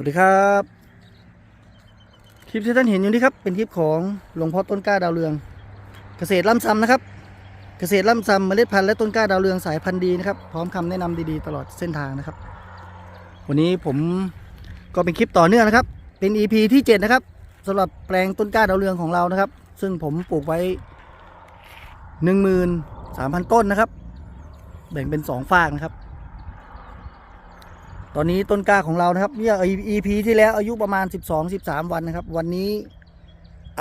สวัสดีครับ คลิปที่ท่านเห็นอยู่นี้ครับ เป็นคลิปของหลวงพ่อต้นกล้าดาวเรือง เกษตรล่ำซำนะครับ เกษตรล่ำซำเมล็ดพันธุ์และต้นกล้าดาวเรืองสายพันธุ์ดีนะครับ พร้อมคำแนะนำดีๆตลอดเส้นทางนะครับ วันนี้ผมก็เป็นคลิปต่อเนื่องนะครับ เป็น EP ที่7นะครับสำหรับแปลงต้นกล้าดาวเรืองของเรานะครับ ซึ่งผมปลูกไว้ 13,000 ต้นนะครับ แบ่งเป็น 2 ฝากนะครับ อนนี้ต้นกล้าของเรานะครับเนี่ย EP ที่แล้วอายุประมาณ 12-13 วันนะครับ วันนี้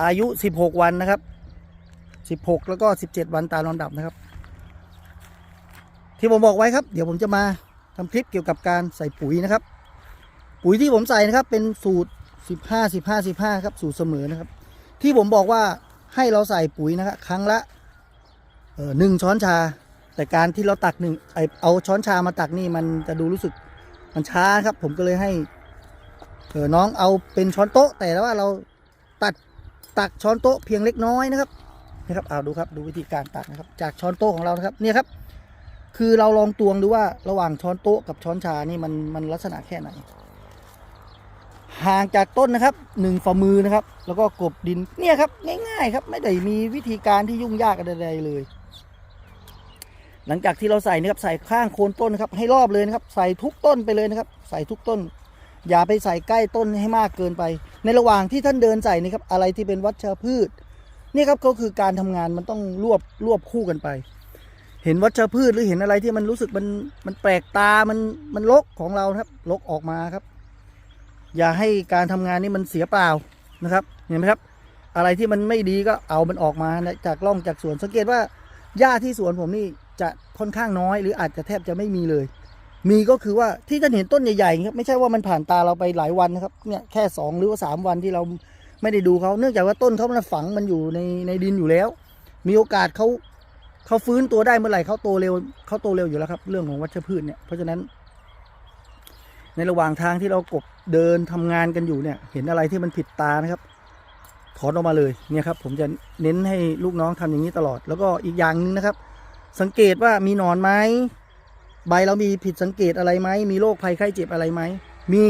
อายุ 16 วันนะครับ 16 แล้วก็ 17 วันตามลำดับนะครับ ที่ผมบอกไว้ครับ เดี๋ยวผมจะมาทำคลิปเกี่ยวกับการใส่ปุ๋ยนะครับ ปุ๋ยที่ผมใส่นะครับเป็นสูตร 15 15 15 ครับสูตรเสมอนะครับ ที่ผมบอกว่าให้เราใส่ปุ๋ยนะครับครั้งละเออหนึ่งช้อนชา แต่การที่เราตักหนึ่งไอเอาช้อนชามาตักนี่มันจะดูรู้สึก มันช้าครับ ผมก็เลยให้เออน้องเอาเป็นช้อนโต๊ะ แต่ว่าเราตัดตักช้อนโต๊ะเพียงเล็กน้อยนะครับนะครับเอาดูครับดูวิธีการตักนะครับ จากช้อนโต๊ะของเรานะครับเนี่ยครับ คือเราลองตวงดูว่าระหว่างช้อนโต๊ะกับช้อนชานี่มันมันลักษณะแค่ไหนห่างจากต้นนะครับหนึ่งฝ่ามือนะครับ แล้วก็กบดินเนี่ยครับง่ายๆครับ ไม่ได้มีวิธีการที่ยุ่งยากอะไรเลย หลังจากที่เราใส่นะครับใส่ข้างโคนต้นนะครับ ให้รอบเลยนะครับ ใส่ทุกต้นไปเลยนะครับ ใส่ทุกต้น อย่าไปใส่ใกล้ต้นให้มากเกินไป ในระหว่างที่ท่านเดินใส่นะครับอะไรที่เป็นวัชพืชนี่ครับก็คือการทำงานมันต้องรวบรวบคู่กันไป เห็นวัชพืชหรือเห็นอะไรที่มันรู้สึกมันมันแปลกตามันมันลกของเราครับลกออกมาครับ อย่าให้การทำงานนี่มันเสียเปล่านะครับ เห็นไหมครับ อะไรที่มันไม่ดีก็เอามันออกมาจากร่องจากสวนสังเกตว่าหญ้าที่สวนผมนี่ จะค่อนข้างน้อย หรืออาจจะแทบจะไม่มีเลย มีก็คือว่าที่ท่านเห็นต้นใหญ่ๆครับไม่ใช่ว่ามันผ่านตาเราไปหลายวันนะครับเนี่ยแค่สองหรือว่าสามวันที่เราไม่ได้ดูเขาเนื่องจากว่าต้นเขามันฝังมันอยู่ในในดินอยู่แล้ว มีโอกาสเขาเขาฟื้นตัวได้เมื่อไหร่เขาโตเร็วเขาโตเร็วอยู่แล้วครับ เรื่องของวัชพืชเนี่ยเพราะฉะนั้น ในระหว่างทางที่เรากบเดินทำงานกันอยู่เนี่ย เห็นอะไรที่มันผิดตานะครับถอนออกมาเลยเนี่ยครับ ผมจะเน้นให้ลูกน้องทำอย่างนี้ตลอด แล้วก็อีกอย่างหนึงนะครับ สังเกตว่ามีหนอนไหมใบเรามีผิดสังเกตอะไรไหมมีโรคภัยไข้เจ็บอะไรไหมมี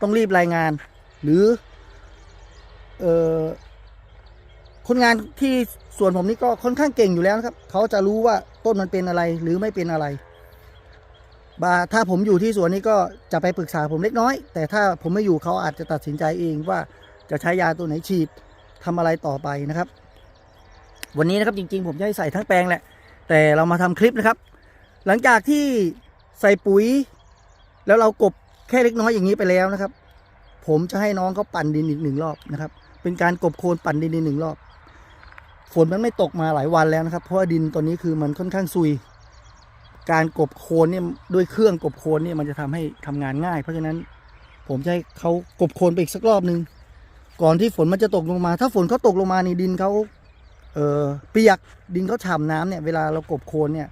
ต้องรีบรายงาน หรือเอ่อคนงานที่ส่วนผมนี่ก็ค่อนข้างเก่งอยู่แล้วนะครับ เขาจะรู้ว่าต้นมันเป็นอะไรหรือไม่เป็นอะไรบาถ้าผมอยู่ที่สวนนี้ก็จะไปปรึกษาผมเล็กน้อย แต่ถ้าผมไม่อยู่เขาอาจจะตัดสินใจเองว่าจะใช้ยาตัวไหนฉีดทำอะไรต่อไปนะครับ วันนี้นะครับจริงๆ ผมจะให้ใส่ทั้งแปลงแหละ แต่เรามาทำคลิปนะครับ หลังจากที่ใส่ปุ๋ย แล้วเรากบแค่เล็กน้อยอย่างนี้ไปแล้วนะครับ ผมจะให้น้องเขาปั่นดินอีกหนึ่งรอบนะครับ เป็นการกบโคลนปั่นดินอีกหนึ่งรอบ ฝนมันไม่ตกมาหลายวันแล้วนะครับ เพราะว่าดินตัวนี้คือมันค่อนข้างซุย การกบโคลนเนี่ยด้วยเครื่องกบโคลนเนี่ยมันจะทำให้ทำงานง่าย เพราะฉะนั้นผมจะให้เขากบโคลนไปอีกสักรอบหนึ่งก่อนที่ฝนมันจะตกลงมา ถ้าฝนเขาตกลงมาในดินเขา เออเปียกดินเขาฉ่ำน้ำเนี่ยเวลาเรากบโคลนเนี่ย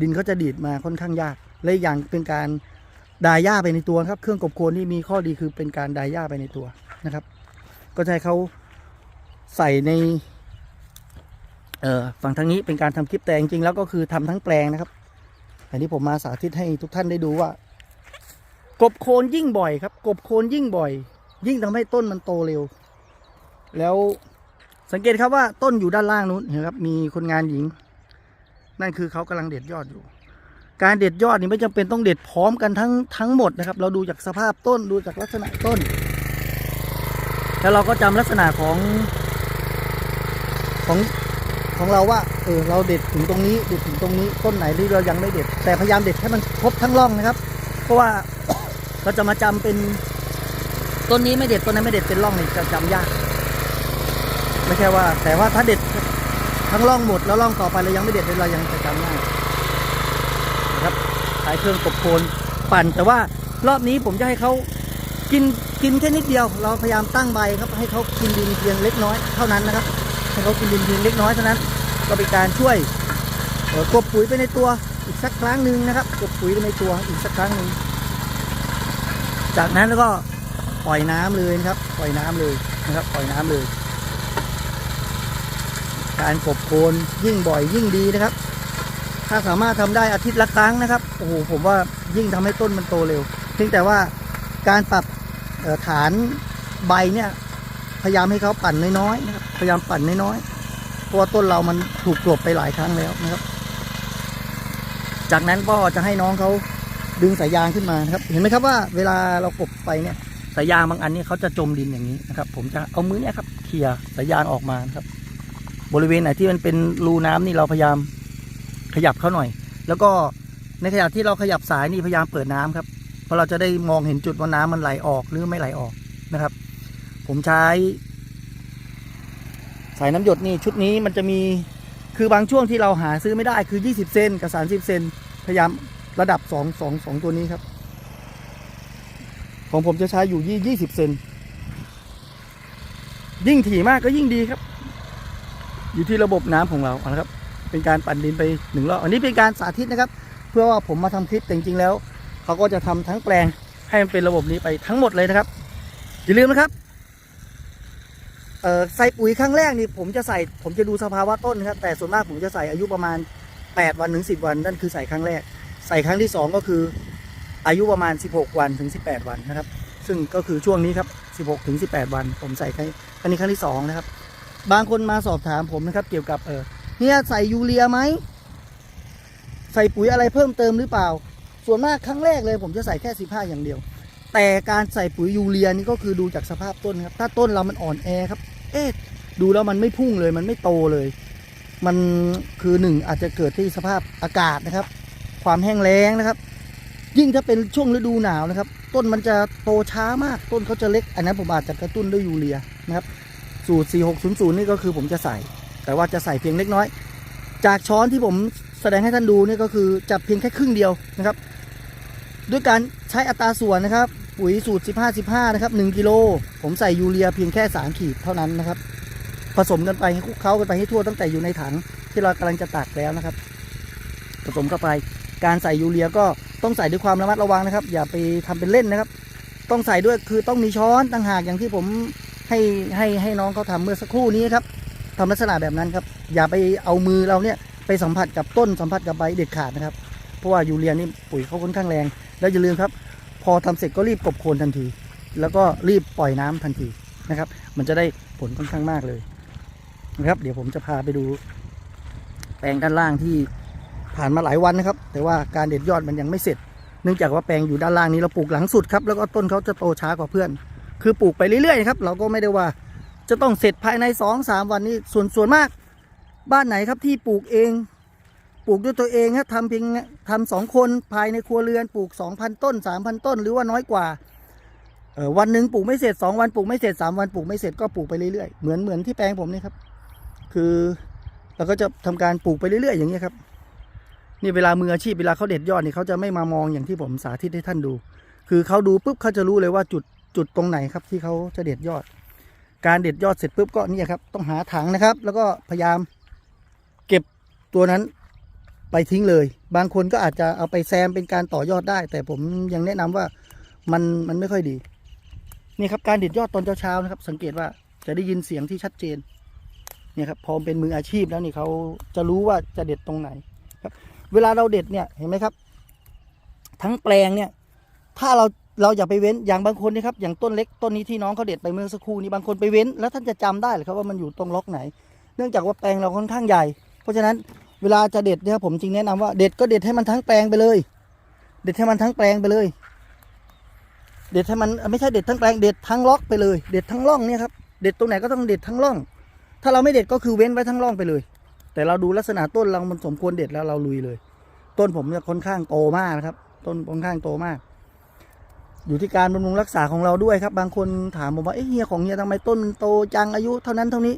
ดินเขาจะดีดมาค่อนข้างยากและอีกอย่างเป็นการดายหญ้าไปในตัวครับ เครื่องกบโคลนที่มีข้อดีคือเป็นการดายหญ้าไปในตัวนะครับ ก็ให้เขาใส่ในเอ่อฝั่งทางนี้เป็นการทำคลิปแต่จริงๆแล้วก็คือทำทั้งแปลงนะครับ อันนี้ผมมาสาธิตให้ทุกท่านได้ดูว่า กบโคนยิ่งบ่อยครับ กบโคนยิ่งบ่อย ยิ่งทำให้ต้นมันโตเร็ว แล้ว สังเกตครับว่าต้นอยู่ด้านล่างนู้นเห็นครับมีคนงานหญิง นั่นคือเขากำลังเด็ดยอดอยู่ การเด็ดยอดนี่ไม่จำเป็นต้องเด็ดพร้อมกันทั้งทั้งหมดนะครับ เราดูจากสภาพต้นดูจากลักษณะต้น แล้วเราก็จำลักษณะของของของเราว่าเออเราเด็ดถึงตรงนี้เด็ดถึงตรงนี้ต้นไหนที่เรายังไม่เด็ด แต่พยายามเด็ดให้มันครบทั้งร่องนะครับ เพราะว่าเราจะมาจำเป็นต้นนี้ไม่เด็ดต้นนั้นไม่เด็ดเป็นร่องนี่จะจำยาก ไม่ใช่ว่า แต่ว่าถ้าเด็ดทั้งร่องหมดแล้วร่องต่อไปเรายังไม่เด็ดเลยเรายังจะจำง่ายนะครับใช้เครื่องกบโคนปั่น แต่ว่ารอบนี้ผมจะให้เขากินกินแค่นิดเดียว เราพยายามตั้งใบครับ ให้เขากินดินเพียงเล็กน้อยเท่านั้นนะครับให้เขากินดินเพียงเล็กน้อยเท่านั้น ก็เป็นการช่วยกบปุ๋ยไปในตัวอีกสักครั้งหนึ่งนะครับกบปุ๋ยไปในตัวอีกสักครั้งหนึ่งจากนั้นแล้วก็ปล่อยน้ำเลยนะครับ ปล่อยน้ำเลยนะครับ ปล่อยน้ำเลย การกบโคนยิ่งบ่อยยิ่งดีนะครับ ถ้าสามารถทำได้อาทิตย์ละครั้งนะครับโอ้โหผมว่ายิ่งทำให้ต้นมันโตเร็วเพียงแต่ว่าการปรับฐานใบเนี่ยพยายามให้เขาปั่นน้อยๆนะครับพยายามปั่นน้อยๆเพราะว่าต้นเรามันถูกกลบไปหลายครั้งแล้วนะครับ จากนั้นก็จะให้น้องเขาดึงสายยางขึ้นมานะครับ เห็นไหมครับว่าเวลาเรากบไปเนี่ยสายยางบางอันนี่เขาจะจมดินอย่างนี้นะครับ ผมจะเอามือเนี่ยครับเคลียสายยางออกมาครับ บริเวณไหนที่มันเป็นรูน้ำนี่เราพยายามขยับเขาหน่อย แล้วก็ในขณะที่เราขยับสายนี่พยายามเปิดน้ำครับ เพราะเราจะได้มองเห็นจุดว่าน้ำมันไหลออกหรือไม่ไหลออกนะครับ ผมใช้ สายน้ำหยดนี่ชุดนี้มันจะมีคือบางช่วงที่เราหาซื้อไม่ได้คือ 20 เซนกับ 30 เซนพยายามระดับ 2 2 2 ตัวนี้ครับ ของผมจะใช้อยู่ยี่20 เซนยิ่งถี่มากก็ยิ่งดีครับ อยู่ที่ระบบน้ำของเราเอาละครับ เป็นการปั่นดินไปหนึ่งรอบอันนี้เป็นการสาธิตนะครับ เพื่อว่าผมมาทำคลิปแต่จริงๆแล้วเขาก็จะทำทั้งแปลงให้มันเป็นระบบนี้ไปทั้งหมดเลยนะครับอย่าลืมนะครับใส่ปุ๋ยครั้งแรกนี่ผมจะใส่ผมจะดูสภาวะต้นนะครับแต่ส่วนมากผมจะใส่อายุประมาณ 8 วันถึง10 วันนั่นคือใส่ครั้งแรก ใส่ครั้งที่ 2 ก็คืออายุประมาณ 16 วันถึง 18 วันนะครับ ซึ่งก็คือช่วงนี้ครับ 16 ถึง 18 วัน ผมใส่ครั้งนี้ครั้งที่ 2 นะครับ บางคนมาสอบถามผมนะครับ เกี่ยวกับเออเนี่ยใส่ยูเรียไหมใส่ปุ๋ยอะไรเพิ่มเติมหรือเปล่า ส่วนมากครั้งแรกเลยผมจะใส่แค่15อย่างเดียว แต่การใส่ปุ๋ยยูเรียนี่ก็คือดูจากสภาพต้นครับ ถ้าต้นเรามันอ่อนแอครับ เอ๊ะดูแล้วมันไม่พุ่งเลย มันไม่โตเลย มันคือหนึ่งอาจจะเกิดที่สภาพอากาศนะครับ ความแห้งแล้งนะครับ ยิ่งถ้าเป็นช่วงฤดูหนาวนะครับ ต้นมันจะโตช้ามาก ต้นเขาจะเล็ก อันนั้นผมอาจจะกระตุ้นด้วยยูเรียนะครับ สูตร 4600 นี่ก็คือผมจะใส่ แต่ว่าจะใส่เพียงเล็กน้อย จากช้อนที่ผมแสดงให้ท่านดูนี่ก็คือจับเพียงแค่ครึ่งเดียวนะครับ ด้วยการใช้อัตราส่วนนะครับ ปุ๋ยสูตร 15 15 นะครับ 1 กิโล ผมใส่ยูเรียเพียงแค่ 3 ขีดเท่านั้นนะครับ ผสมกันไปให้คลุกเคล้ากันไปให้ทั่วตั้งแต่อยู่ในถังที่เรากำลังจะตักแล้วนะครับ ผสมเข้าไป การใส่ยูเรียก็ต้องใส่ด้วยความระมัดระวังนะครับ อย่าไปทำเป็นเล่นนะครับ ต้องใส่ด้วยคือต้องมีช้อนต่างหากอย่างที่ผม ให้ให้ให้น้องเขาทำเมื่อสักครู่นี้ครับทำลักษณะแบบนั้นครับ อย่าไปเอามือเราเนี่ยไปสัมผัสกับต้นสัมผัสกับใบเด็ดขาดนะครับ เพราะว่ายูเรียนี่ปุ๋ยเขาค่อนข้างแรง แล้วอย่าลืมครับ พอทำเสร็จก็รีบกบโคลนทันที แล้วก็รีบปล่อยน้ำทันทีนะครับ มันจะได้ผลค่อนข้างมากเลยนะครับ เดี๋ยวผมจะพาไปดู แปลงด้านล่างที่ผ่านมาหลายวันนะครับ แต่ว่าการเด็ดยอดมันยังไม่เสร็จ เนื่องจากว่าแปลงอยู่ด้านล่างนี้เราปลูกหลังสุดครับ แล้วก็ต้นเขาจะโตช้ากว่าเพื่อน คือปลูกไปเรื่อยๆครับเราก็ไม่ได้ว่าจะต้องเสร็จภายในสองสามวันนี้ส่วนส่วนมาก บ้านไหนครับที่ปลูกเอง ปลูกด้วยตัวเองครับทำเพียงทำสองคนภายในครัวเรือนปลูก 2,000 ต้น 3,000 ต้น หรือว่าน้อยกว่าวันหนึ่งปลูกไม่เสร็จ 2 วันปลูกไม่เสร็จ 3 วันปลูกไม่เสร็จก็ปลูกไปเรื่อยๆเหมือนเหมือนที่แปลงผมนี่ครับ คือเราก็จะทำการปลูกไปเรื่อยๆ อย่างนี้ครับนี่เวลามืออาชีพเวลาเขาเด็ดยอดนี่เขาจะไม่มามองอย่างที่ผมสาธิตให้ท่านดู คือเขาดูปุ๊บเขาจะรู้เลยว่าจุด จุดตรงไหนครับที่เขาจะเด็ดยอด การเด็ดยอดเสร็จปุ๊บก็นี่ครับ ต้องหาถังนะครับ แล้วก็พยายามเก็บตัวนั้นไปทิ้งเลย บางคนก็อาจจะเอาไปแซมเป็นการต่อยอดได้ แต่ผมยังแนะนำว่ามันมันไม่ค่อยดี นี่ครับการเด็ดยอดตอนเช้าๆนะครับ สังเกตว่าจะได้ยินเสียงที่ชัดเจนเนี่ยครับพอเป็นมืออาชีพแล้วนี่เขาจะรู้ว่าจะเด็ดตรงไหนครับ เวลาเราเด็ดเนี่ยเห็นไหมครับ ทั้งแปลงเนี่ย ถ้าเรา เราอย่าไปเว้นอย่างบางคนนะครับอย่างต้นเล็กต้นนี้ที่น้องเขาเด็ดไปเมื่อสักครู่นี้บางคนไปเว้น แล้วท่านจะจำได้หรือครับว่ามันอยู่ตรงล็อกไหน เนื่องจากว่าแปลงเราค่อนข้างใหญ่ เพราะฉะนั้นเวลาจะเด็ดเนี่ยผมจึงแนะนำว่าเด็ดก็เด็ดให้มันทั้งแปลงไปเลย เด็ดให้มันทั้งแปลงไปเลย เด็ดให้มันไม่ใช่เด็ดทั้งแปลงเด็ดทั้งล็อกไปเลย เด็ดทั้งร่องเนี่ยครับเด็ดตรงไหนก็ต้องเด็ดทั้งร่อง ถ้าเราไม่เด็ดก็คือเว้นไว้ทั้งร่องไปเลย แต่เราดูลักษณะต้นเรามันสมควรเด็ดแล้วเราลุยเลย ต้นผมเนี่ยค่อนข้างโตมากนะครับ ต้นค่อนข้างโตมาก อยู่ที่การบำรุงรักษาของเราด้วยครับ บางคนถามผมว่าเอ้เฮียของเฮียทำไมต้นมันโตจังอายุเท่านั้นเท่านี้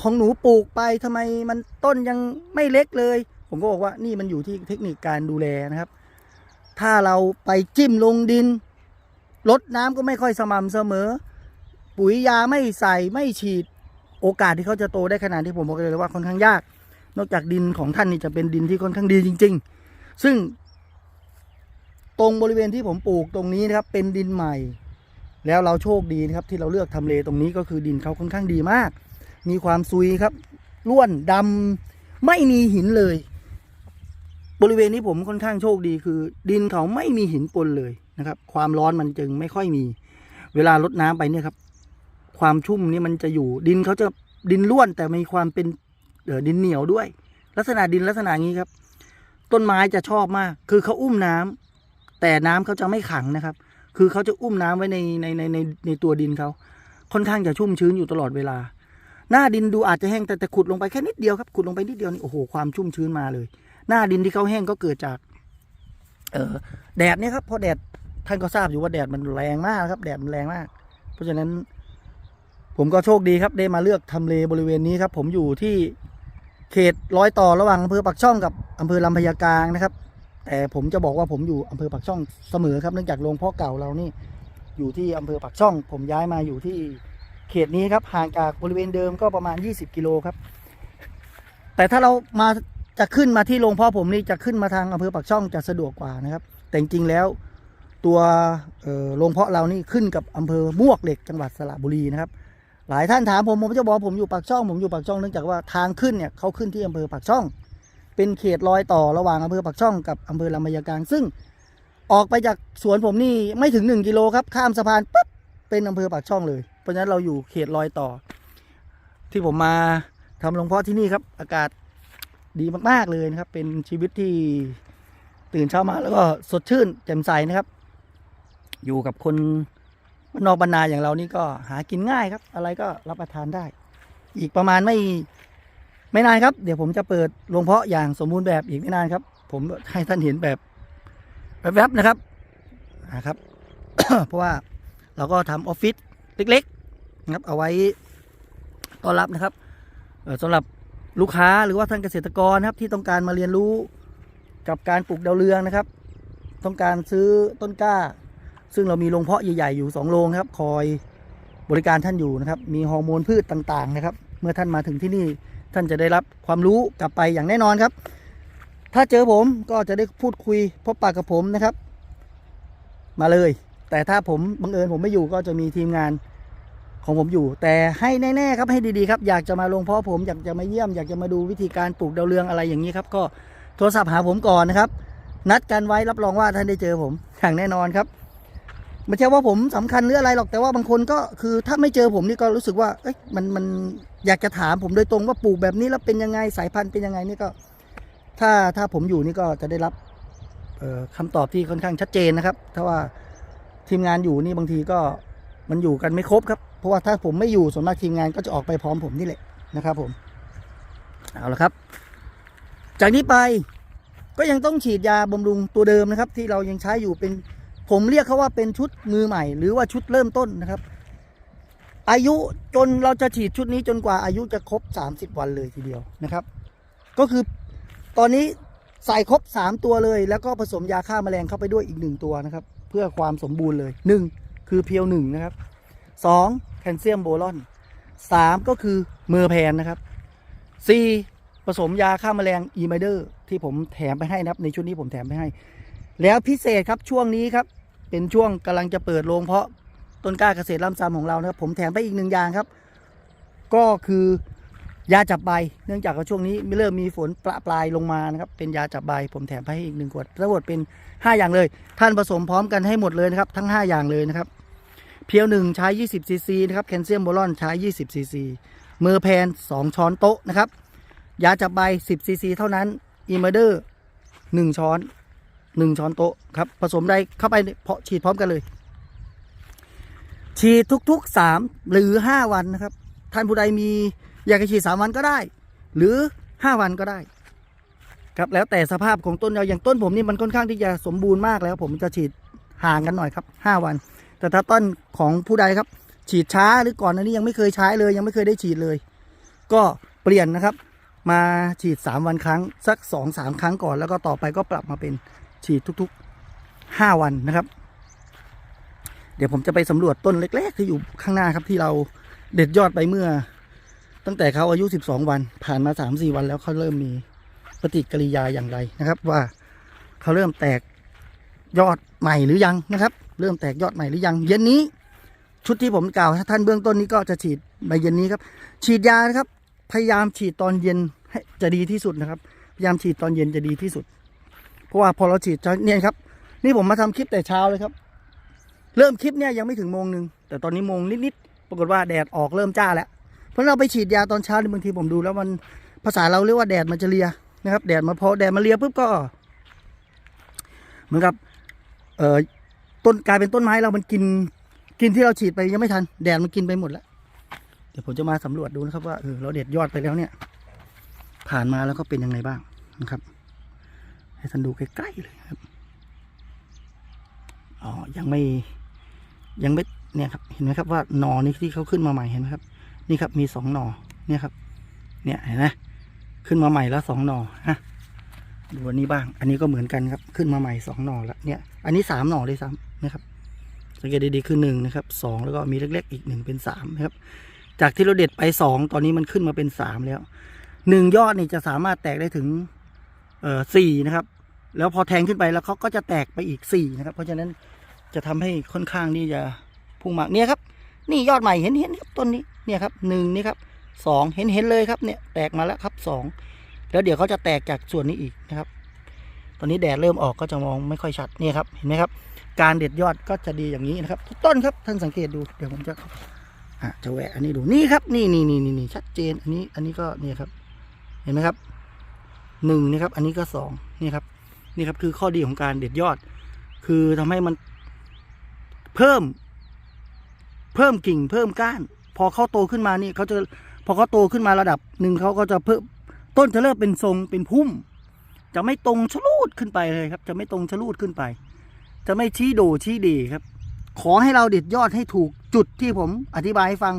ของหนูปลูกไปทำไมมันต้นยังไม่เล็กเลย ผมก็บอกว่านี่มันอยู่ที่เทคนิคการดูแลนะครับ ถ้าเราไปจิ้มลงดินลดน้ำก็ไม่ค่อยสม่ำเสมอ ปุ๋ยยาไม่ใส่ไม่ฉีด โอกาสที่เขาจะโตได้ขนาดที่ผมบอกเลยว่าค่อนข้างยาก นอกจากดินของท่านนี่จะเป็นดินที่ค่อนข้างดีจริง ๆ ซึ่ง ตรงบริเวณที่ผมปลูกตรงนี้นะครับเป็นดินใหม่ แล้วเราโชคดีนะครับที่เราเลือกทำเลตรงนี้ก็คือดินเขาค่อนข้างดีมาก มีความซุยครับล้วนดำไม่มีหินเลย บริเวณนี้ผมค่อนข้างโชคดีคือ ดินเขาไม่มีหินปนเลยนะครับ ความร้อนมันจึงไม่ค่อยมี เวลาลดน้ำไปเนี่ยครับ ความชุ่มนี่มันจะอยู่ ดินเขาจะดินล้วนแต่มีความเป็นเดินเหนียวด้วย ลักษณะดินลักษณะนี้ครับ ต้นไม้จะชอบมาก คือเขาอุ้มน้ำ แต่น้ำเขาจะไม่ขังนะครับ คือเขาจะอุ้มน้ำไว้ในในในในในตัวดินเขาค่อนข้างจะชุ่มชื้นอยู่ตลอดเวลา หน้าดินดูอาจจะแห้งแต่แต่ขุดลงไปแค่นิดเดียวครับขุดลงไปนิดเดียวนี่โอ้โหความชุ่มชื้นมาเลย หน้าดินที่เขาแห้งก็เกิดจาก เออแดดเนี่ยครับเพราะแดดท่านก็ทราบอยู่ว่าแดดมันแรงมากครับแดดมันแรงมาก เพราะฉะนั้น ผมก็โชคดีครับได้มาเลือกทำเลบริเวณนี้ครับ ผมอยู่ที่เขตร้อยต่อระหว่างอำเภอปักช่องกับอำเภอลำพญากลางนะครับ แต่ผมจะบอกว่าผมอยู่อำเภอปักช่องเสมอครับเนื่องจากโรงพ่อเก่าเรานี่ อยู่ที่อำเภอปักช่อง ผมย้ายมาอยู่ที่เขตนี้ครับห่างจากบริเวณเดิมก็ประมาณ 20 กิโลครับ แต่ถ้าเรามาจะขึ้นมาที่โรงพ่อผมนี่จะขึ้นมาทางอำเภอปักช่องจะสะดวกกว่านะครับ แต่จริงๆแล้วตัวโรงเพาะเรานี่ขึ้นกับอำเภอมวกเหล็กจังหวัดสระบุรีนะครับ หลายท่านถามผมผมจะบอกผมอยู่ปากช่อง ผมอยู่ปากช่องเนื่องจากว่าทางขึ้นเนี่ยเขาขึ้นที่อำเภอปากช่อง เป็นเขตรอยต่อระหว่างอำเภอปากช่องกับอำเภอลำพญากลาง ซึ่งออกไปจากสวนผมนี่ไม่ถึงหนึ่งกิโลครับ ข้ามสะพานปุ๊บเป็นอำเภอปากช่องเลย เพราะฉะนั้นเราอยู่เขตรอยต่อ ที่ผมมาทำหลวงพ่อที่นี่ครับ อากาศดีมากๆเลยนะครับ เป็นชีวิตที่ตื่นเช้ามาแล้วก็สดชื่นแจ่มใสนะครับ อยู่กับคนนอกบรรนาอย่างเรานี่ก็หากินง่ายครับ อะไรก็รับประทานได้ อีกประมาณไม่ ไม่นานครับ เดี๋ยวผมจะเปิดโรงเพาะอย่างสมบูรณ์แบบอีกไม่นานครับ ผมให้ท่านเห็นแบบแวบๆนะครับนะครับ เพราะว่าเราก็ทำออฟฟิศเล็กๆนะครับ เอาไว้ต้อนรับนะครับสำหรับลูกค้าหรือว่าท่านเกษตรกรนะครับ ที่ต้องการมาเรียนรู้กับการปลูกดาวเรืองนะครับ ต้องการซื้อต้นกล้า ซึ่งเรามีโรงเพาะใหญ่ๆอยู่สองโรงนะครับ คอยบริการท่านอยู่นะครับ มีฮอร์โมนพืชต่างๆนะครับ เมื่อท่านมาถึงที่นี่ ท่านจะได้รับความรู้กลับไปอย่างแน่นอนครับ ถ้าเจอผมก็จะได้พูดคุยพบปากกับผมนะครับ มาเลย แต่ถ้าผมบังเอิญผมไม่อยู่ก็จะมีทีมงานของผมอยู่ แต่ให้แน่ๆครับให้ดีๆครับอยากจะมาลงเพาะผมอยากจะมาเยี่ยมอยากจะมาดูวิธีการปลูกดาวเรืองอะไรอย่างนี้ครับ ก็โทรศัพท์หาผมก่อนนะครับ นัดกันไว้รับรองว่าท่านได้เจอผมอย่างแน่นอนครับ ไม่ใช่ว่าผมสำคัญหรืออะไรหรอกแต่ว่าบางคนก็คือถ้าไม่เจอผมนี่ก็รู้สึกว่าเอ้ยมันมันอยากจะถามผมโดยตรงว่าปลูกแบบนี้แล้วเป็นยังไงสายพันธุ์เป็นยังไงนี่ก็ ถ้าถ้าผมอยู่นี่ก็จะได้รับเอ่อคำตอบที่ค่อนข้างชัดเจนนะครับ ถ้าว่าทีมงานอยู่นี่บางทีก็มันอยู่กันไม่ครบครับเพราะว่าถ้าผมไม่อยู่ส่วนมากทีมงานก็จะออกไปพร้อมผมนี่แหละนะครับ ผมเอาละครับ จากนี้ไปก็ยังต้องฉีดยาบำรุงตัวเดิมนะครับ ที่เรายังใช้อยู่เป็น ผมเรียกเขาว่าเป็นชุดมือใหม่ หรือว่าชุดเริ่มต้นนะครับ อายุจนเราจะฉีดชุดนี้จนกว่าอายุจะครบ 30 วันเลยทีเดียวนะครับ ก็คือตอนนี้ใส่ครบ 3 ตัวเลย แล้วก็ผสมยาฆ่าแมลงเข้าไปด้วยอีก 1 ตัวนะครับ เพื่อความสมบูรณ์เลย 1 คือเพียวหนึ่งนะครับ 2. แคลเซียมโบรอน 3 ก็คือเมอร์แพนนะครับ 4. ผสมยาฆ่าแมลงอีไมเดอร์ที่ผมแถมไปให้นะครับ ในชุดนี้ผมแถมไปให้ แล้วพิเศษครับช่วงนี้ครับ เป็นช่วงกำลังจะเปิดโรงเพาะต้นกล้าเกษตรล้ำซ้ำของเรานะครับ ผมแถมไปอีกหนึ่งอย่างครับ ก็คือยาจับใบ เนื่องจากว่าช่วงนี้เริ่มมีฝนประปรายลงมานะครับ เป็นยาจับใบ ผมแถมไปให้อีกหนึ่งขวดทั้งหมดเป็น 5 อย่างเลย ท่านผสมพร้อมกันให้หมดเลยนะครับ ทั้ง 5 อย่างเลยนะครับ เพียวหนึ่งใช้ 20ซีซีนะครับ แคลเซียมโบรอนใช้ 20ซีซีเมอร์แพน 2 ช้อนโต๊ะนะครับ ยาจับใบ 10ซีซีเท่านั้น อีเมเดอร์ 1 ช้อน 1ช้อนโต๊ะครับผสมได้เข้าไปเพาะฉีดพร้อมกันเลย ฉีดทุกๆ3หรือ5วันนะครับ ท่านผู้ใดมีอยากจะฉีด3วันก็ได้ หรือ5วันก็ได้ ครับแล้วแต่สภาพของต้นเราอย่างต้นผมนี่มันค่อนข้างที่จะสมบูรณ์มากแล้ว ผมจะฉีดห่างกันหน่อยครับ5วัน แต่ถ้าต้นของผู้ใดครับ ฉีดช้าหรือก่อนอันนี้ยังไม่เคยใช้เลย ยังไม่เคยได้ฉีดเลย ก็เปลี่ยนนะครับ มาฉีด 3 วันครั้งสัก 2-3 ครั้งก่อนแล้วก็ต่อไปก็ปรับมาเป็น ฉีดทุกๆ5วันนะครับ เดี๋ยวผมจะไปสำรวจต้นเล็ก ๆ ที่อยู่ข้างหน้าครับที่เราเด็ดยอดไปเมื่อ ตั้งแต่เขาอายุ 12 วัน ผ่านมา 3-4 วันแล้วเขาเริ่มมีปฏิกิริยาอย่างไรนะครับ ว่าเขาเริ่มแตกยอดใหม่หรือยังนะครับ เริ่มแตกยอดใหม่หรือยัง เย็นนี้ ชุดที่ผมกล่าวท่านเบื้องต้นนี้ก็จะฉีดใบเย็นนี้ครับ ฉีดยานะครับ พยายามฉีดตอนเย็นให้จะดีที่สุดนะครับ พยายามฉีดตอนเย็นจะดีที่สุด เพราะว่าพอเราฉีดเนี่ยครับ นี่ผมมาทำคลิปแต่เช้าเลยครับ เริ่มคลิปเนี่ยยังไม่ถึงโมงหนึ่งแต่ตอนนี้โมงนิดๆปรากฏว่าแดดออกเริ่มจ้าแล้วเพราะเราไปฉีดยาตอนเช้าบางทีผมดูแล้วมันภาษาเราเรียกว่าแดดมันจะเลียนะครับ แดดมาพอแดดมาเลียปุ๊บก็ เหมือนกับ เอ่อต้นกลายเป็นต้นไม้เรามันกิน กินที่เราฉีดไปยังไม่ทัน แดดมันกินไปหมดแล้วเดี๋ยวผมจะมาสำรวจดูนะครับว่าเออเราเด็ดยอดไปแล้วเนี่ย ผ่านมาแล้วก็เป็นยังไงบ้างนะครับ ให้ท่านดูใกล้ๆเลยครับอ๋อยังไม่ยังไม่เนี่ยครับเห็นไหมครับว่าหนอนี้ที่เขาขึ้นมาใหม่เห็นไหมครับ นี่ครับมีสองหนอเนี่ยครับ เนี่ยเห็นไหมขึ้นมาใหม่แล้วสองหนอฮะดูอันนี้บ้าง อันนี้ก็เหมือนกันครับ ขึ้นมาใหม่สองหนอแล้วเนี่ย อันนี้สามหนอเลยซ้ำนะครับ สังเกตดีๆคือหนึ่งนะครับสองแล้วก็มีเล็กๆอีกหนึ่งเป็นสามนะครับ จากที่เราเด็ดไปสองตอนนี้มันขึ้นมาเป็นสามแล้วหนึ่งยอดนี่จะสามารถแตกได้ถึง เอ่อสี่นะครับ แล้วพอแทงขึ้นไปแล้วเขาก็จะแตกไปอีกสี่นะครับ เพราะฉะนั้นจะทำให้ค่อนข้างที่จะพุ่งมากเนี่ยครับ นี่ยอดใหม่เห็นเห็นครับต้นนี้เนี่ยครับหนึ่งนี่ครับสองเห็นเห็นเลยครับเนี่ยแตกมาแล้วครับสองแล้วเดี๋ยวเขาจะแตกจากส่วนนี้อีกนะครับ ตอนนี้แดดเริ่มออกก็จะมองไม่ค่อยชัดเนี่ยครับเห็นไหมครับ การเด็ดยอดก็จะดีอย่างนี้นะครับทุกต้นครับท่านสังเกตดูเดี๋ยวผมจะอะจะแหวะอันนี้ดูนี่ครับ นี่นี่นี่นี่ชัดเจนอันนี้อันนี้ก็เนี่ยครับ เห็นไหมครับ หนึ่งนี่ครับ อันนี้ก็สองนี่ครับ นี่ครับคือข้อดีของการเด็ดยอด คือทำให้มันเพิ่ม เพิ่มกิ่งเพิ่มก้าน พอเขาโตขึ้นมานี่เขาจะพอเขาโตขึ้นมาระดับหนึ่งเขาก็จะเพิ่มต้นจะเริ่มเป็นทรงเป็นพุ่ม จะไม่ตรงชะลูดขึ้นไปเลยครับ จะไม่ตรงชะลูดขึ้นไป จะไม่ชี้โดชี้ดีครับ ขอให้เราเด็ดยอดให้ถูกจุดที่ผมอธิบายให้ฟัง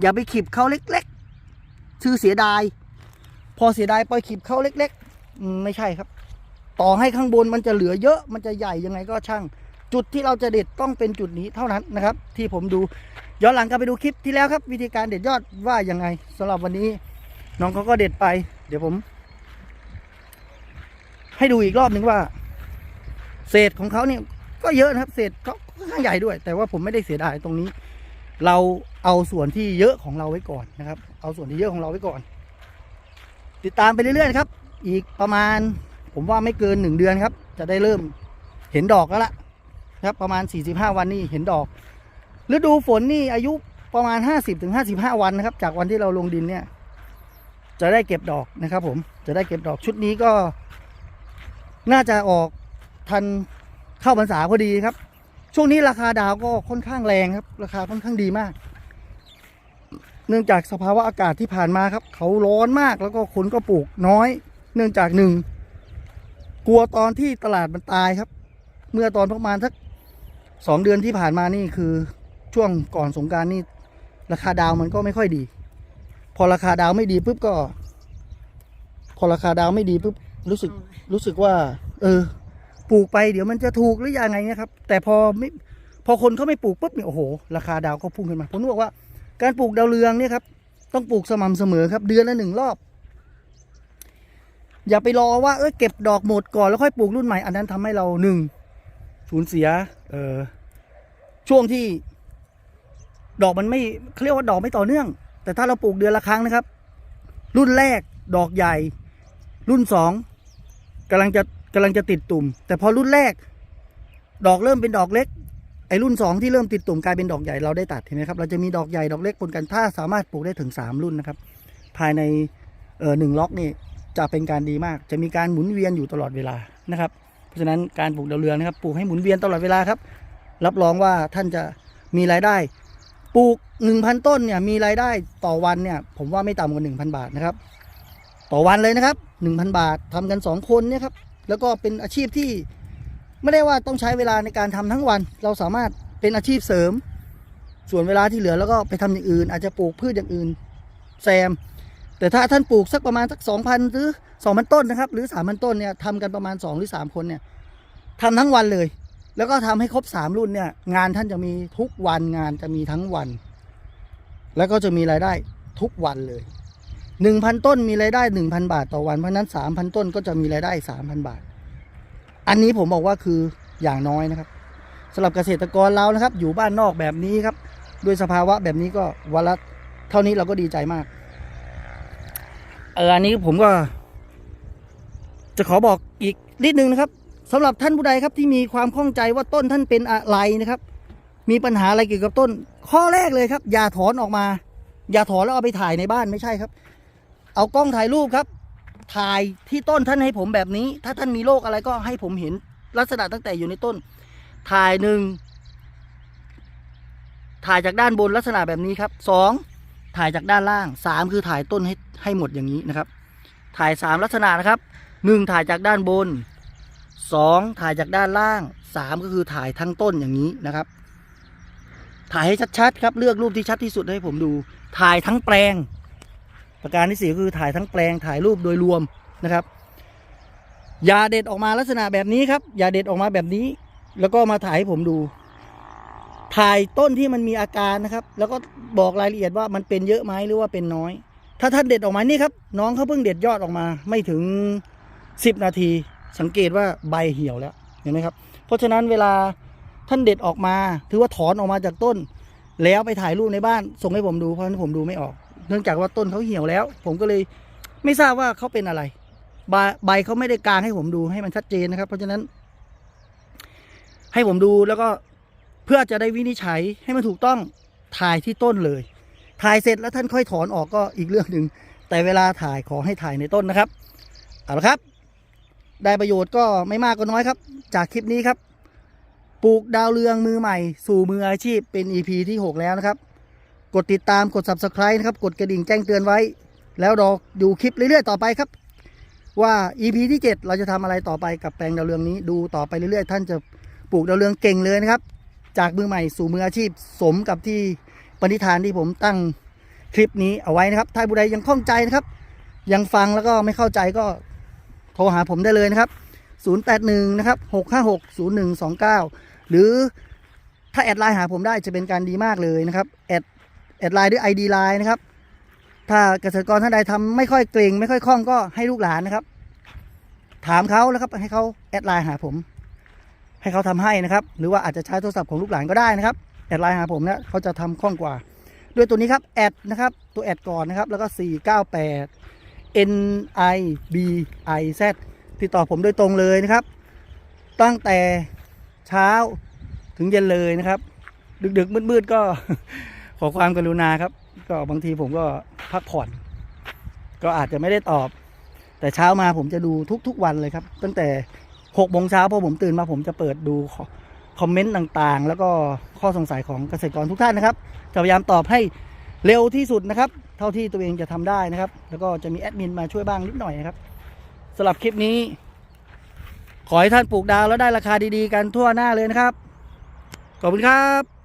อย่าไปขีบเขาเล็ก ๆ ชื่อเสียดาย พอเสียดายไปขีบเข้าเล็กๆไม่ใช่ครับ ต่อให้ข้างบนมันจะเหลือเยอะมันจะใหญ่ยังไงก็ช่าง จุดที่เราจะเด็ดต้องเป็นจุดนี้เท่านั้นนะครับ ที่ผมดูย้อนหลังกลับไปดูคลิปที่แล้วครับ วิธีการเด็ดยอดว่ายังไงสำหรับวันนี้ น้องเขาก็เด็ดไป เดี๋ยวผม ให้ดูอีกรอบหนึ่งว่า เศษของเขาเนี่ยก็เยอะนะครับ เศษก็ค่อนข้างใหญ่ด้วย แต่ว่าผมไม่ได้เสียดายตรงนี้ เราเอาส่วนที่เยอะของเราไว้ก่อนนะครับ เอาส่วนที่เยอะของเราไว้ก่อน ติดตามไปเรื่อยๆครับ อีกประมาณ ผมว่าไม่เกินหนึ่งเดือนครับ จะได้เริ่มเห็นดอกแล้วล่ะครับประมาณ 45 วันนี่เห็นดอกฤดูฝนนี่อายุประมาณ 50-55ถึง55 วันนะครับ จากวันที่เราลงดินเนี่ย จะได้เก็บดอกนะครับ ผมจะได้เก็บดอกชุดนี้ก็ น่าจะออกทันเข้าพรรษาพอดีครับ ช่วงนี้ราคาดาวก็ค่อนข้างแรงครับ ราคาค่อนข้างดีมาก เนื่องจากสภาวะอากาศที่ผ่านมาครับ เขาร้อนมากแล้วก็คนก็ปลูกน้อย เนื่องจากหนึ่งกลัวตอนที่ตลาดมันตายครับ เมื่อตอนประมาณสักสองเดือนที่ผ่านมานี่คือช่วงก่อนสงการนี่ราคาดาวมันก็ไม่ค่อยดี พอราคาดาวไม่ดีปุ๊บก็ พอราคาดาวไม่ดีปุ๊บรู้สึกรู้สึกว่า เออ ปลูกไปเดี๋ยวมันจะถูกหรือยังไงเนี่ยครับ แต่พอไม่พอคนเขาไม่ปลูกปุ๊บเนี่ยโอ้โหราคาดาวก็พุ่งขึ้นมาผมบอกว่า การปลูกดาวเรืองเนี่ยครับ ต้องปลูกสม่ำเสมอครับ เดือนละหนึ่งรอบ อย่าไปรอว่าเออเก็บดอกหมดก่อนแล้วค่อยปลูกรุ่นใหม่ อันนั้นทำให้เราหนึ่งสูญเสียเออช่วงที่ ดอกมันไม่เขาเรียกว่าดอกไม่ต่อเนื่อง แต่ถ้าเราปลูกเดือนละครั้งนะครับ รุ่นแรกดอกใหญ่ รุ่นสองกำลังจะกำลังจะติดตุ่ม แต่พอรุ่นแรก ดอกเริ่มเป็นดอกเล็ก ไอ้รุ่นสองที่เริ่มติดตุ่มกลายเป็นดอกใหญ่เราได้ตัดเห็นไหมครับเราจะมีดอกใหญ่ดอกเล็กปนกันถ้าสามารถปลูกได้ถึงสามรุ่นนะครับ ภายในเอ่อหนึ่งล็อกนี่จะเป็นการดีมาก จะมีการหมุนเวียนอยู่ตลอดเวลานะครับ เพราะฉะนั้นการปลูกดาวเรืองนะครับปลูกให้หมุนเวียนตลอดเวลาครับ รับรองว่าท่านจะมีรายได้ ปลูกหนึ่งพันต้นเนี่ยมีรายได้ต่อวันเนี่ยผมว่าไม่ต่ำกว่าหนึ่งพันบาทนะครับ ต่อวันเลยนะครับหนึ่งพันบาททำกันสองคนเนี่ยครับแล้วก็เป็นอาชีพที่ ไม่ได้ว่าต้องใช้เวลาในการทำทั้งวัน เราสามารถเป็นอาชีพเสริม ส่วนเวลาที่เหลือแล้วก็ไปทำอย่างอื่น อาจจะปลูกพืชอย่างอื่นแซม แต่ถ้าท่านปลูกสักประมาณสักสองพันหรือสองพันต้นนะครับ หรือสามพันต้นเนี่ยทำกันประมาณสองหรือสามคนเนี่ยทำทั้งวันเลย แล้วก็ทำให้ครบสามรุ่นเนี่ยงานท่านจะมีทุกวันงานจะมีทั้งวัน แล้วก็จะมีรายได้ทุกวันเลยหนึ่งพันต้นมีรายได้หนึ่งพันบาทต่อวันเพราะฉะนั้นสามพันต้นก็จะมีรายได้สามพันบาท อันนี้ผมบอกว่าคืออย่างน้อยนะครับสำหรับเกษตรกรเรานะครับ อยู่บ้านนอกแบบนี้ครับ ด้วยสภาวะแบบนี้ก็วันละเท่านี้เราก็ดีใจมากเอออันนี้ผมก็ จะขอบอกอีกนิดนึงนะครับสำหรับท่านผู้ใดครับที่มีความข้องใจว่าต้นท่านเป็นอะไรนะครับ มีปัญหาอะไรเกี่ยวกับต้น ข้อแรกเลยครับ อย่าถอนออกมา อย่าถอนแล้วเอาไปถ่ายในบ้านไม่ใช่ครับ เอากล้องถ่ายรูปครับ ถ่ายที่ต้นท่านให้ผมแบบนี้ ถ้าท่านมีโรคอะไรก็ให้ผมเห็นลักษณะตั้งแต่อยู่ในต้น ถ่ายหนึ่งถ่ายจากด้านบนลักษณะแบบนี้ครับสองถ่ายจากด้านล่างสามคือถ่ายต้นให้ให้หมดอย่างนี้นะครับ ถ่ายสามลักษณะนะครับหนึ่งถ่ายจากด้านบนสองถ่ายจากด้านล่างสามก็คือถ่ายทั้งต้นอย่างนี้นะครับ ถ่ายให้ชัดๆครับเลือกรูปที่ชัดที่สุดให้ผมดู ถ่ายทั้งแปลง ประการที่สี่คือถ่ายทั้งแปลงถ่ายรูปโดยรวมนะครับอย่าเด็ดออกมาลักษณะแบบนี้ครับอย่าเด็ดออกมาแบบนี้ แล้วก็มาถ่ายให้ผมดู ถ่ายต้นที่มันมีอาการนะครับ แล้วก็บอกรายละเอียดว่ามันเป็นเยอะไหมหรือว่าเป็นน้อย ถ้าท่านเด็ดออกมานี่ครับ น้องเขาเพิ่งเด็ดยอดออกมา ไม่ถึง 10 นาที สังเกตว่าใบเหี่ยวแล้วเห็นไหมครับ เพราะฉะนั้นเวลาท่านเด็ดออกมา ถือว่าถอนออกมาจากต้น แล้วไปถ่ายรูปในบ้านส่งให้ผมดูเพราะฉะนั้นผมดูไม่ออก เนื่องจากว่าต้นเขาเหี่ยวแล้ว ผมก็เลยไม่ทราบว่าเขาเป็นอะไร ใบใบเขาไม่ได้กางให้ผมดูให้มันชัดเจนนะครับ เพราะฉะนั้น ให้ผมดูแล้วก็เพื่อจะได้วินิจฉัยให้มันถูกต้องถ่ายที่ต้นเลยถ่ายเสร็จแล้วท่านค่อยถอนออกก็อีกเรื่องหนึ่งแต่เวลาถ่ายขอให้ถ่ายในต้นนะครับเอาละครับ ได้ประโยชน์ก็ไม่มากก็น้อยครับ จากคลิปนี้ครับ ปลูกดาวเรืองมือใหม่ สู่มืออาชีพเป็น EP ที่ 6 แล้วนะครับ กดติดตามกด Subscribe นะครับ กดกระดิ่งแจ้งเตือนไว้ แล้วรอดูคลิปเรื่อยๆ ต่อไปครับ ว่า EP ที่ 7 เราจะทำอะไรต่อไปกับแปลงดาวเรืองนี้ ดูต่อไปเรื่อยๆ ท่านจะปลูกดาวเรืองเก่งเลยนะครับ จากมือใหม่สู่มืออาชีพสมกับที่ปณิธานที่ผมตั้งคลิปนี้เอาไว้นะครับถ้าผู้ใดยังข้องใจนะครับ ยังฟังแล้วก็ไม่เข้าใจก็โทรหาผมได้เลยนะครับ 081 นะครับ 656 0129 หรือถ้าแอดไลน์หาผมได้จะเป็นการดีมากเลยนะครับแอด แอดไลน์ด้วย ID ไลน์นะครับ ถ้าเกษตรกรท่านใดทำไม่ค่อยเกรงไม่ค่อยคล่องก็ให้ลูกหลานนะครับ ถามเขาแล้วครับให้เขาแอดไลน์หาผม ให้เขาทำให้นะครับ หรือว่าอาจจะใช้โทรศัพท์ของลูกหลานก็ได้นะครับแอดไลน์หาผมเนี่ยเขาจะทำคล่องกว่า ด้วยตัวนี้ครับแอดนะครับ ตัวแอดก่อนนะครับ แล้วก็ 498 n i b i z ติดต่อผมโดยตรงเลยนะครับ ตั้งแต่เช้าถึงเย็นเลยนะครับ ดึกๆมืดๆก็ ขอความกรุณาครับ ก็บางทีผมก็พักผ่อน ก็อาจจะไม่ได้ตอบ แต่เช้ามาผมจะดูทุกๆวันเลยครับ ตั้งแต่หกโมงเช้าพอผมตื่นมาผมจะเปิดดูคอมเมนต์ต่างๆ แล้วก็ข้อสงสัยของเกษตรกรทุกท่านนะครับ จะพยายามตอบให้เร็วที่สุดนะครับ เท่าที่ตัวเองจะทำได้นะครับ แล้วก็จะมีแอดมินมาช่วยบ้างนิดหน่อยนะครับสำหรับคลิปนี้ ขอให้ท่านปลูกดาวแล้วได้ราคาดีๆ กันทั่วหน้าเลยนะครับ ขอบคุณครับ